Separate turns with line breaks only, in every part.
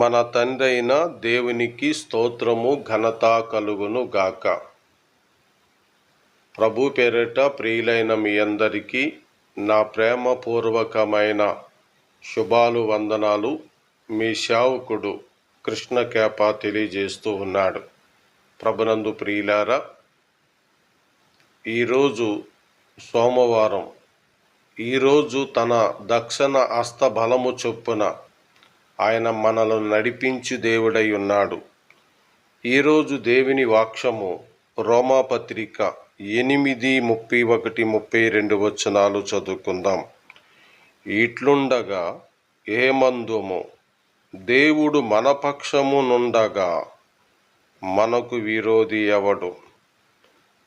మన తండ్రైన దేవునికి స్తోత్రము ఘనత కలుగును గాక. ప్రభు పేరిట ప్రియులైన మీ అందరికీ నా ప్రేమపూర్వకమైన శుభాలు వందనాలు మీ శావుకుడు కృష్ణ కేప తెలియజేస్తూ ఉన్నాడు. ప్రభునందు ప్రియులారా ఈరోజు సోమవారం ఈరోజు తన దక్షిణ అస్తబలము చొప్పున ఆయన మనలను నడిపించి దేవుడై ఉన్నాడు. ఈరోజు దేవుని వాక్యము రోమాపత్రిక ఎనిమిది ముప్పై ఒకటి ముప్పై రెండు వచనాలు చదువుకుందాం. ఇట్లుండగా ఏమందుము? దేవుడు మన పక్షము నుండగా మనకు విరోధి ఎవడు?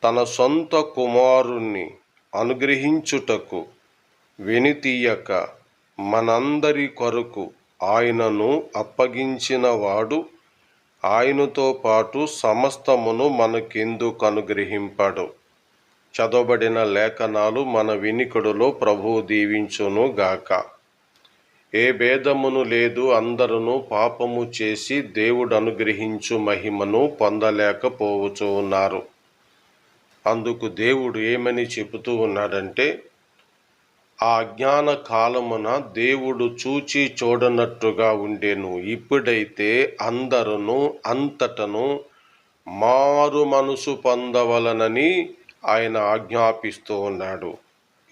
తన సొంత కుమారుణ్ణి అనుగ్రహించుటకు వెనుతీయక మనందరి కొరకు ఆయనను అప్పగించినవాడు ఆయనతో పాటు సమస్తమును మనకెందుకు అనుగ్రహింపడు చదవబడిన లేఖనాలు మన వినికుడులో ప్రభువు దీవించును గాక. ఏ భేదమును లేదు అందరూ పాపము చేసి దేవుడు అనుగ్రహించు మహిమను పొందలేకపోవచ్చు ఉన్నారు అందుకు దేవుడు ఏమని చెబుతూ ఉన్నాడంటే ఆ అజ్ఞాన కాలమున దేవుడు చూచి చూడనట్టుగా ఉండేను. ఇప్పుడైతే అందరును అంతటను మారు మనసు పొందవలనని ఆయన ఆజ్ఞాపిస్తూ ఉన్నాడు.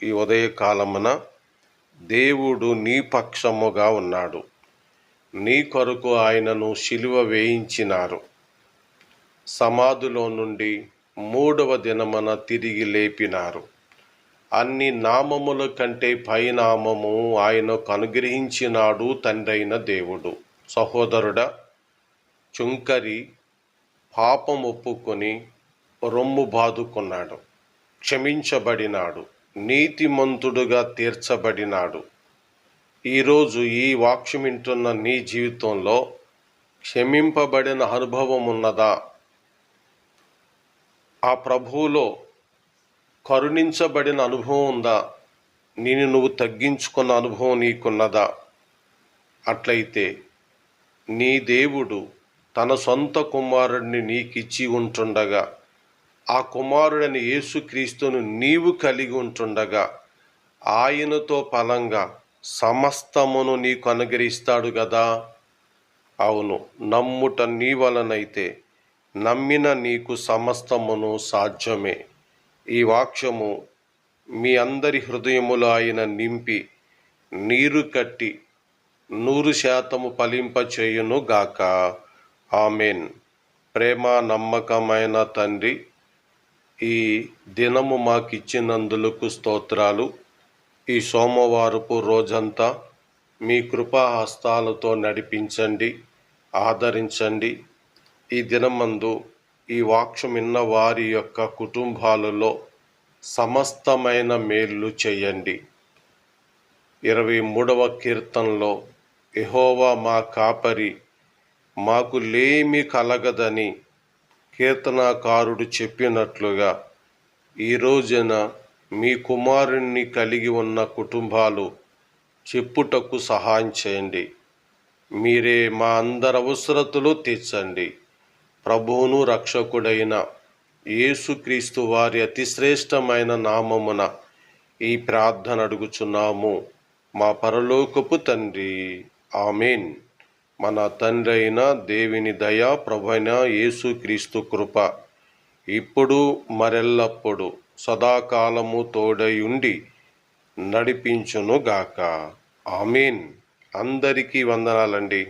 ఈ ఉదయకాలమున దేవుడు నీ పక్షముగా ఉన్నాడు. నీ కొరకు ఆయనను శిలువ వేయించినారు. సమాధిలో నుండి మూడవ దినమున తిరిగి లేపినారు. అన్ని నామముల కంటే పైనామము ఆయనకు అనుగ్రహించినాడు తండ్రైన దేవుడు. సహోదరుడా చుంకరి పాపం ఒప్పుకొని రొమ్ము బాదుకున్నాడు. క్షమించబడినాడు. నీతిమంతుడుగా తీర్చబడినాడు. ఈరోజు ఈ వాక్యం వింటున్న నీ జీవితంలో క్షమింపబడిన అనుభవం ఉన్నదా? ఆ ప్రభువులో కరుణించబడిన అనుభవం ఉందా? నేను నువ్వు తగ్గించుకున్న అనుభవం నీకున్నదా? అట్లయితే నీ దేవుడు తన సొంత కుమారుడిని నీకిచ్చి ఉంటుండగా ఆ కుమారుడని యేసుక్రీస్తును నీవు కలిగి ఉంటుండగా ఆయనతో ఫలంగా సమస్తమును నీకు అనుగ్రహిస్తాడు కదా అవును నమ్ముట నీ వలనైతే నమ్మిన నీకు సమస్తమును సాధ్యమే. ఈ వాక్యము మీ అందరి హృదయములో ఆయన నింపి నీరు కట్టి నూరు శాతము ఫలింపచేయును గాక. ఆమెన్. ప్రేమ నమ్మకమైన తండ్రి ఈ దినము మాకిచ్చినందులకు స్తోత్రాలు. ఈ సోమవారపు రోజంతా మీ కృపా హస్తాలతో నడిపించండి ఆదరించండి. ఈ దినమందు ఈ వాక్యం విన్న వారి యొక్క కుటుంబాలలో సమస్తమైన మేలు చేయండి. ఇరవై మూడవ కీర్తనలో ఎహోవా మా కాపరి మాకు లేమి కలగదని కీర్తనాకారుడు చెప్పినట్లుగా ఈ రోజున మీ కుమారుణ్ణి కలిగి ఉన్న కుటుంబాలు చెప్పుటకు సహాయం చేయండి. మీరే మా అందరి అవసరతలు తీర్చండి. ప్రభువును రక్షకుడైన యేసుక్రీస్తు వారి అతి శ్రేష్టమైన నామమున ఈ ప్రార్థన అడుగుచున్నాము. మా పరలోకపు తండ్రి ఆమెన్. మన తండ్రి అయిన దేవుని దయ ప్రభైన యేసుక్రీస్తు కృప ఇప్పుడు మరెల్లప్పుడు సదాకాలము తోడై ఉండి నడిపించునుగాక. ఆమెన్. అందరికీ వందనాలండి.